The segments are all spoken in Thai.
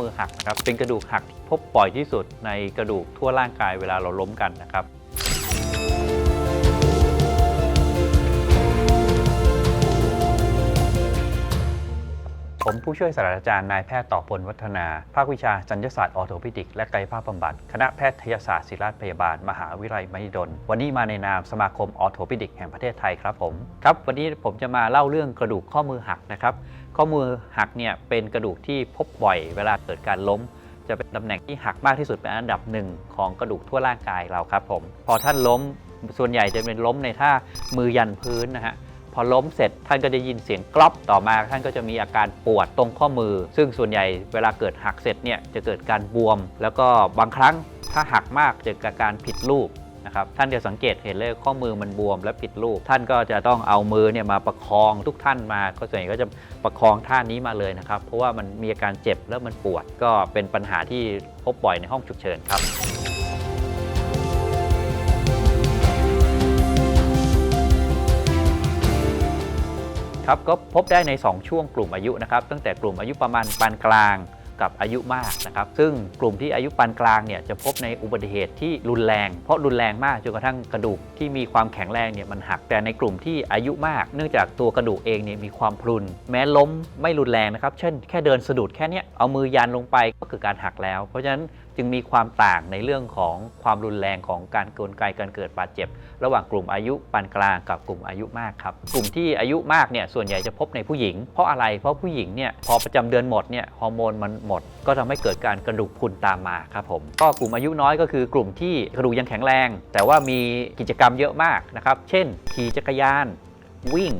มือหักนะครับเป็นกระดูกหักที่พบบ่อยที่สุดในกระดูกทั่วร่างกายเวลาเราล้มกันนะครับ ผู้ช่วยศาสตราจารย์นายแพทย์ต่อพลวัฒนา ภาควิชาสัญญศาสตร์ออร์โทพิดิก และกายภาพบำบัด คณะแพทยศาสตร์ศิริราชพยาบาล มหาวิทยาลัยมหิดล วันนี้มาในนามสมาคมออร์โทพิดิกแห่งประเทศไทยครับผม ครับ วันนี้ผมจะมาเล่าเรื่องกระดูกข้อมือหักนะครับ ข้อมือหักเนี่ยเป็นกระดูกที่พบบ่อย เวลาเกิดการล้ม จะเป็นตำแหน่งที่หักมากที่สุดเป็นอันดับหนึ่งของกระดูกทั่วร่างกายเราครับผม พอท่านล้ม ส่วนใหญ่จะเป็นล้มในท่ามือยันพื้นนะฮะ พอล้มเสร็จท่านก็จะยินเสียงกรอบต่อมา ท่านก็จะมีอาการปวดตรงข้อมือ ซึ่งส่วนใหญ่เวลาเกิดหักเสร็จเนี่ยจะเกิดการบวม แล้วก็บางครั้งถ้าหักมากจะเกิดการผิดรูปนะครับท่านจะสังเกตเห็นเลยข้อมือมันบวมและผิดรูป ท่านก็จะต้องเอามือเนี่ยมาประคองทุกท่านมา ก็ส่วนใหญ่ก็จะประคองท่านี้มาเลยนะครับ เพราะว่ามันมีอาการเจ็บแล้วมันปวดก็เป็นปัญหาที่พบบ่อยในห้องฉุกเฉินครับ ครับก็พบได้ใน 2 ช่วงกลุ่มอายุนะครับตั้งแต่กลุ่มอายุประมาณปานกลางกับอายุมากนะครับซึ่งกลุ่มที่อายุปานกลางเนี่ยจะพบในอุบัติเหตุที่รุนแรง เพราะรุนแรงมากจนกระทั่งกระดูกที่มีความแข็งแรงเนี่ยมันหักแต่ในกลุ่มที่อายุมาก เนื่องจากตัวกระดูกเองเนี่ยมีความพรุน แม้ล้มไม่รุนแรงนะครับเช่นแค่เดินสะดุดแค่เนี้ยเอามือยันลงไปก็เกิดการหักแล้ว เพราะฉะนั้น จึงมีความต่างในเรื่องของความรุนแรงของการกลไกการเกิดบาดเจ็บ ระหว่างกลุ่มอายุปานกลางกับกลุ่มอายุมากครับกลุ่มที่อายุมากเนี่ยส่วนใหญ่จะพบในผู้หญิง เพราะอะไรเพราะผู้หญิงเนี่ยพอประจำเดือนหมดเนี่ยฮอร์โมนมันหมด ก็ทำให้เกิดการกระดูกพุนตามมาครับผมก็กลุ่มอายุน้อยก็คือกลุ่มที่กระดูกยังแข็งแรง แต่ว่ามีกิจกรรมเยอะมากนะครับเช่น ขี่จักรยาน วิ่ง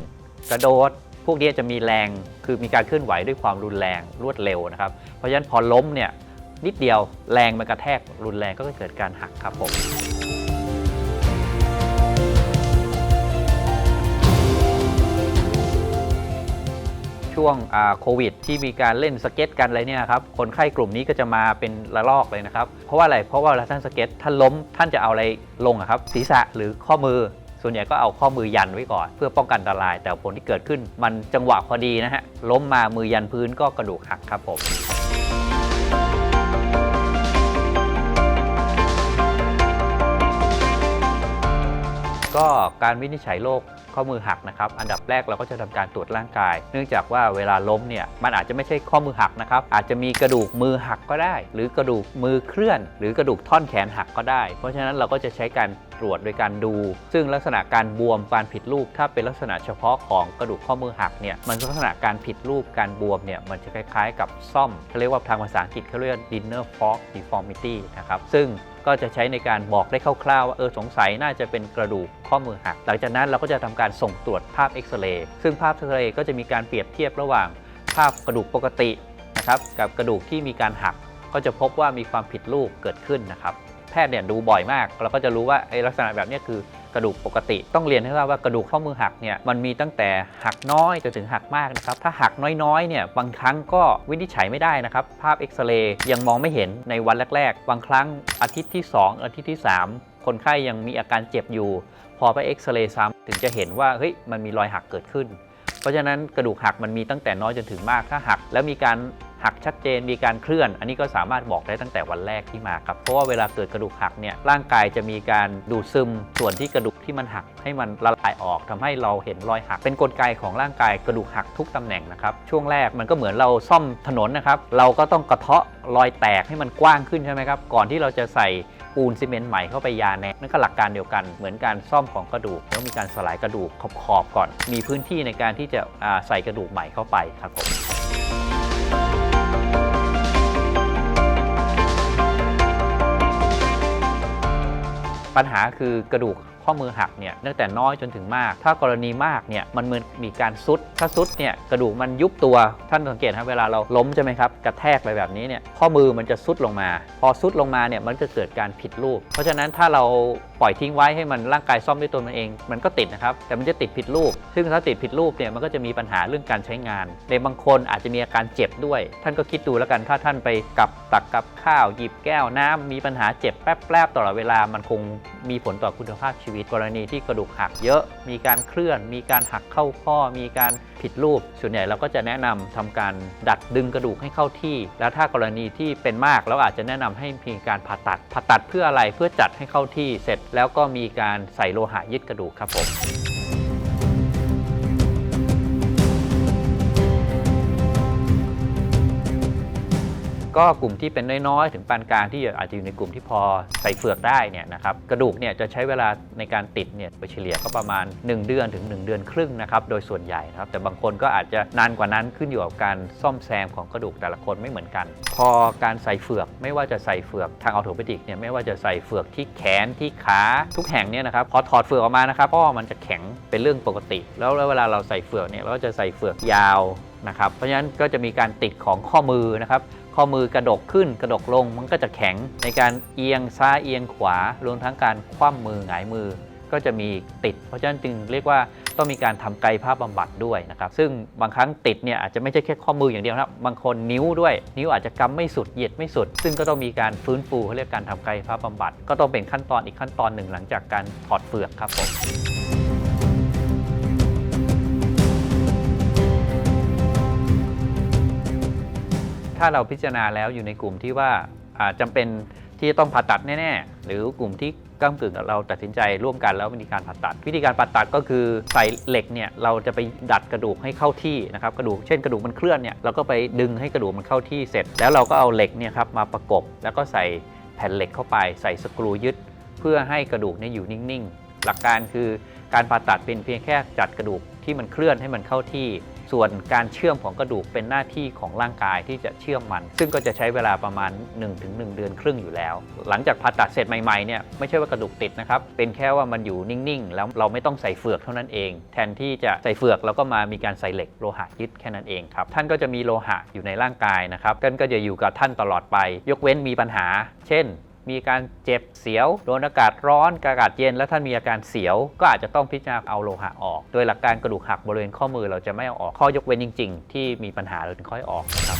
กระโดดพวกนี้จะมีแรง คือมีการเคลื่อนไหวด้วยความรุนแรงรวดเร็วนะครับ เพราะฉะนั้นพอล้มเนี่ย นิดเดียวแรงมันกระแทกรุนแรงก็เกิดการหักครับผมช่วงโควิด ที่มีการเล่นสเก็ตกันอะไรเนี่ยครับคนไข้กลุ่มนี้ก็จะมาเป็นระลอกเลยนะครับ เพราะว่าอะไรเพราะว่าเวลาท่านสเก็ตท่านล้มท่านจะเอาอะไรลงครับศีรษะหรือข้อมือ ส่วนใหญ่ก็เอาข้อมือยันไว้ก่อน เพื่อป้องกันอันตราย แต่ผลที่เกิดขึ้น มันจังหวะพอดีนะฮะล้มมามือยันพื้นก็กระดูกหักครับผม ก็การวินิจฉัยโรคข้อมือหักนะครับ อันดับแรกเราก็จะทำการตรวจร่างกาย เนื่องจากว่าเวลาล้มเนี่ยมันอาจจะไม่ใช่ข้อมือหักนะครับ อาจจะมีกระดูกมือหักก็ได้ หรือกระดูกมือเคลื่อน หรือกระดูกท่อนแขนหักก็ได้ เพราะฉะนั้นเราก็จะใช้การ ตรวจโดยการดู ซึ่งลักษณะการบวมการผิดรูป ถ้าเป็นลักษณะเฉพาะของกระดูกข้อมือหักเนี่ยมันลักษณะการผิดรูปการบวมเนี่ยมันจะคล้ายๆ กับซ่อมเขาเรียกว่าทางภาษาอังกฤษเขาเรียก dinner fork deformity นะครับซึ่งก็จะใช้ในการบอกได้คร่าวๆว่าเออสงสัยน่าจะเป็นกระดูกข้อมือหัก หลังจากนั้นเราก็จะทำการส่งตรวจภาพเอ็กซเรย์ซึ่งภาพเอ็กซเรย์ก็จะมีการเปรียบเทียบระหว่างภาพกระดูกปกตินะครับกับกระดูกที่มีการหัก ก็จะพบว่ามีความผิดรูปเกิดขึ้นนะครับ แพทย์เนี่ยดูบ่อยมาก เราก็จะรู้ว่าไอ้ลักษณะแบบนี้คือกระดูกปกติ ต้องเรียนให้ทราบว่ากระดูกข้อมือหักเนี่ยมันมีตั้งแต่หักน้อยจนถึงหักมากนะครับถ้าหักน้อยๆเนี่ยบางครั้งก็วินิจฉัยไม่ได้นะครับ ภาพเอ็กซเรย์ยังมองไม่เห็นในวันแรกๆบางครั้งอาทิตย์ที่ 2 อาทิตย์ที่ 3 คนไข้ยังมีอาการเจ็บอยู่ พอไปเอ็กซเรย์ซ้ำถึงจะเห็นว่าเฮ้ยมันมีรอยหักเกิดขึ้น เพราะฉะนั้นกระดูกหักมันมีตั้งแต่น้อยจนถึงมากถ้าหัก แล้วมีการ หักชัดเจนมีการเคลื่อน อันนี้ก็สามารถบอกได้ตั้งแต่วันแรกที่มาครับเพราะว่าเวลาเกิดกระดูกหักเนี่ยร่างกายจะมีการดูดซึมส่วนที่กระดูกที่มันหักให้มันละลายออกทำให้เราเห็นรอยหัก เป็นกลไกของร่างกายกระดูกหักทุกตำแหน่งนะครับช่วงแรกมันก็เหมือนเราซ่อมถนนนะครับเราก็ต้องกระเทาะรอยแตกให้มันกว้างขึ้นใช่ไหมครับก่อนที่เราจะใส่ปูนซีเมนต์ใหม่เข้าไปยาแนนั่นก็หลักการเดียวกันเหมือนการซ่อมของกระดูกแล้วมีการสลายกระดูกขอบๆก่อน มีพื้นที่ในการที่จะใส่กระดูกใหม่เข้าไปครับผม ปัญหาคือกระดูก ข้อมือหักเนี่ยตั้งแต่น้อยจนถึงมาก ถ้ากรณีมากเนี่ยมันเหมือนมีการซุด ถ้าซุดเนี่ยกระดูกมันยุบตัว ท่านสังเกตครับเวลาเราล้มใช่ไหมครับกระแทกไปแบบนี้เนี่ยข้อมือมันจะซุดลงมา พอซุดลงมาเนี่ยมันจะเกิดการผิดรูป เพราะฉะนั้นถ้าเราปล่อยทิ้งไว้ให้มันร่างกายซ่อมด้วยตัวมันเอง มันก็ติดนะครับแต่มันจะติดผิดรูป ซึ่งถ้าติดผิดรูปเนี่ยมันก็จะมีปัญหาเรื่องการใช้งาน ในบางคนอาจจะมีอาการเจ็บด้วย ท่านก็คิดดูแล้วกันถ้าท่านไปกับตักกับข้าวหยิบแก้วน้ำมีปัญหาเจ็บแป๊บๆตลอดเวลามันคงมีผลต่อคุณภาพชีวิตกรณีที่กระดูกหักเยอะ มีการเคลื่อน มีการหักเข้าข้อ มีการผิดรูป ส่วนใหญ่เราก็จะแนะนำทำการดัดดึงกระดูกให้เข้าที่ แล้วถ้ากรณีที่เป็นมากเราอาจจะแนะนำให้มีการผ่าตัดผ่าตัดเพื่ออะไรเพื่อจัดให้เข้าที่เสร็จ แล้วก็มีการใส่โลหะยึดกระดูกครับผม ก็กลุ่มที่เป็นน้อยๆ ถึงปานกลางที่อาจจะอยู่ในกลุ่มที่พอใส่เฟือกได้เนี่ยนะครับกระดูกเนี่ยจะใช้เวลาในการติดเนี่ยโดยเฉลี่ยก็ประมาณ 1 เดือนถึง 1 เดือนครึ่งนะครับโดยส่วนใหญ่นะครับแต่บางคนก็อาจจะนานกว่านั้นขึ้นอยู่กับการซ่อมแซมของกระดูกแต่ละคนไม่เหมือนกัน พอการใส่เฟือกไม่ว่าจะใส่เฟือกทางออโทเปดิกเนี่ยไม่ว่าจะใส่เฟือกที่แขนที่ขาทุกแห่งเนี่ยนะครับพอถอดเฟือกออกมานะครับเพราะว่ามันจะแข็งเป็นเรื่องปกติแล้วแล้วเวลาเราใส่เฟือกเนี่ยเราก็จะใส่เฟือกยาวนะครับเพราะฉะนั้นก็จะมีการติดของข้อมือนะครับ ข้อมือกระดกขึ้นกระดกลงมันก็จะแข็งในการเอียงซ้ายเอียงขวารวมทั้งการคว่ำมือหงายมือก็จะมีติด เพราะฉะนั้นจึงเรียกว่าต้องมีการทำกายภาพบำบัดด้วยนะครับ ซึ่งบางครั้งติดเนี่ยอาจจะไม่ใช่แค่ข้อมืออย่างเดียวนะครับบางคนนิ้วด้วย นิ้วอาจจะกำไม่สุดเหยียดไม่สุด ซึ่งก็ต้องมีการฟื้นฟูเขาเรียกการทำกายภาพบำบัด ก็ต้องเป็นขั้นตอนอีกขั้นตอนหนึ่งหลังจากการถอดเฟือกครับผม ถ้าเราพิจารณาแล้วอยู่ในกลุ่มที่ว่าอ่าจำเป็นที่จะต้องผ่าตัดแน่ๆ หรือกลุ่มที่ก้ากึ่งเราตัดสินใจร่วมกันแล้ววิธีการผ่าตัด วิธีการผ่าตัดก็คือใส่เหล็กเนี่ยเราจะไปดัดกระดูกให้เข้าที่นะครับกระดูกเช่นกระดูกมันเคลื่อนเนี่ยเราก็ไปดึงให้กระดูกมันเข้าที่เสร็จ แล้วเราก็เอาเหล็กเนี่ยครับมาประกบ แล้วก็ใส่แผ่นเหล็กเข้าไป ใส่สกรูยึด เพื่อให้กระดูกเนี่ยอยู่นิ่งๆ หลักการคือการผ่าตัดเป็นเพียงแค่จัดกระดูกที่มันเคลื่อนให้มันเข้าที่ ส่วนการเชื่อมของกระดูกเป็นหน้าที่ของร่างกายที่จะเชื่อมมัน ซึ่งก็จะใช้เวลาประมาณ 1-1 เดือนครึ่งอยู่แล้ว หลังจากผ่าตัดเสร็จใหม่ๆเนี่ยไม่ใช่ว่ากระดูกติดนะครับ เป็นแค่ว่ามันอยู่นิ่งๆ แล้วเราไม่ต้องใส่เฟือกเท่านั้นเอง แทนที่จะใส่เฟือกเราก็มามีการใส่เหล็กโลหะยึดแค่นั้นเองครับท่านก็จะมีโลหะอยู่ในร่างกายนะครับท่านก็จะอยู่กับท่านตลอดไป ยกเว้นมีปัญหา เช่น มีการเจ็บเสียว โดนอากาศร้อนอากาศเย็น แล้วท่านมีอาการเสียว ก็อาจจะต้องพิจารณาเอาโลหะออก โดยหลักการกระดูกหักบริเวณข้อมือเราจะไม่เอาออกข้อยกเว้นจริง ๆ ที่มีปัญหาเราถึงค่อยออกนะครับ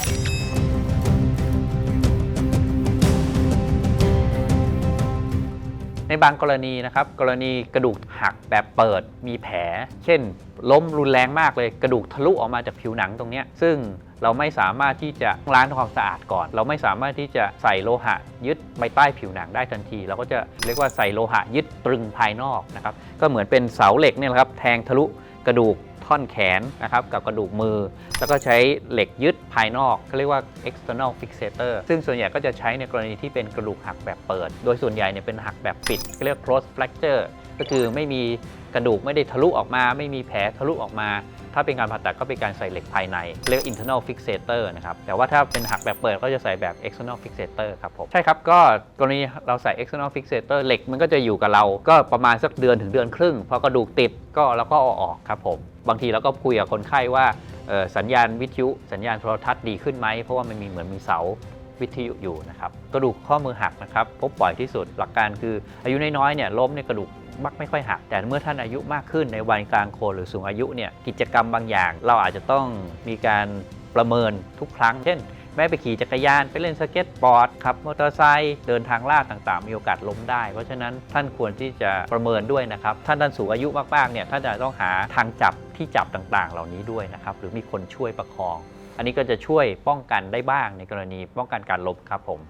ในบางกรณีนะครับกรณีกระดูกหักแบบเปิดมีแผล เช่น ล้มรุนแรงมากเลยกระดูกทะลุออกมาจากผิวหนังตรงนี้ซึ่งเราไม่สามารถที่จะล้างทำความสะอาดก่อน เราไม่สามารถที่จะใส่โลหะยึดไปใต้ผิวหนังได้ทันที เราก็จะเรียกว่าใส่โลหะยึดตรึงภายนอกนะครับก็เหมือนเป็นเสาเหล็กเนี่ยแหละครับแทงทะลุ กระดูกท่อนแขนนะครับกับกระดูกมือ แล้วก็ใช้เหล็กยึดภายนอกเขาเรียกว่า external fixator ซึ่งส่วนใหญ่ก็จะใช้ในกรณีที่เป็นกระดูกหักแบบเปิด โดยส่วนใหญ่เนี่ยเป็นหักแบบปิดเรียก close fracture ก็คือไม่มีกระดูกไม่ได้ทะลุออกมา ไม่มีแผลทะลุออกมา ถ้าเป็นการผ่าตัดก็เป็นการใส่เหล็กภายใน เรียก internal fixator นะครับ แต่ว่าถ้าเป็นหักแบบเปิดก็จะใส่แบบ external fixator ครับผม ใช่ครับ ก็กรณีเราใส่ external fixator เหล็กมันก็จะอยู่กับเรา ก็ประมาณสักเดือนถึงเดือนครึ่ง พอกระดูกติดก็เราก็เอาออกครับผม บางทีเราก็คุยกับคนไข้ว่าสัญญาณวิทยุ สัญญาณโทรทัศน์ดีขึ้นไหม เพราะว่ามันมีเหมือนมีเสาวิทยุอยู่นะครับ กระดูกข้อมือหักนะครับพบบ่อยที่สุด หลักการคืออายุน้อยๆเนี่ยล้มเนี่ยกระดูก มักไม่ค่อยหัก แต่เมื่อท่านอายุมากขึ้นในวัยกลางคนหรือสูงอายุเนี่ยกิจกรรมบางอย่าง เราอาจจะต้องมีการประเมินทุกครั้ง เช่นแม้ไปขี่จักรยานไปเล่นสเก็ตบอร์ดขับมอเตอร์ไซค์เดินทางลาดต่างๆ มีโอกาสล้มได้ เพราะฉะนั้นท่านควรที่จะประเมินด้วยนะครับ ท่านท่านสูงอายุมากๆเนี่ยท่านจะต้องหาทางจับที่จับต่างๆ เหล่านี้ด้วยนะครับหรือมีคนช่วยประคอง อันนี้ก็จะช่วยป้องกันได้บ้างในกรณีป้องกันการล้มครับผม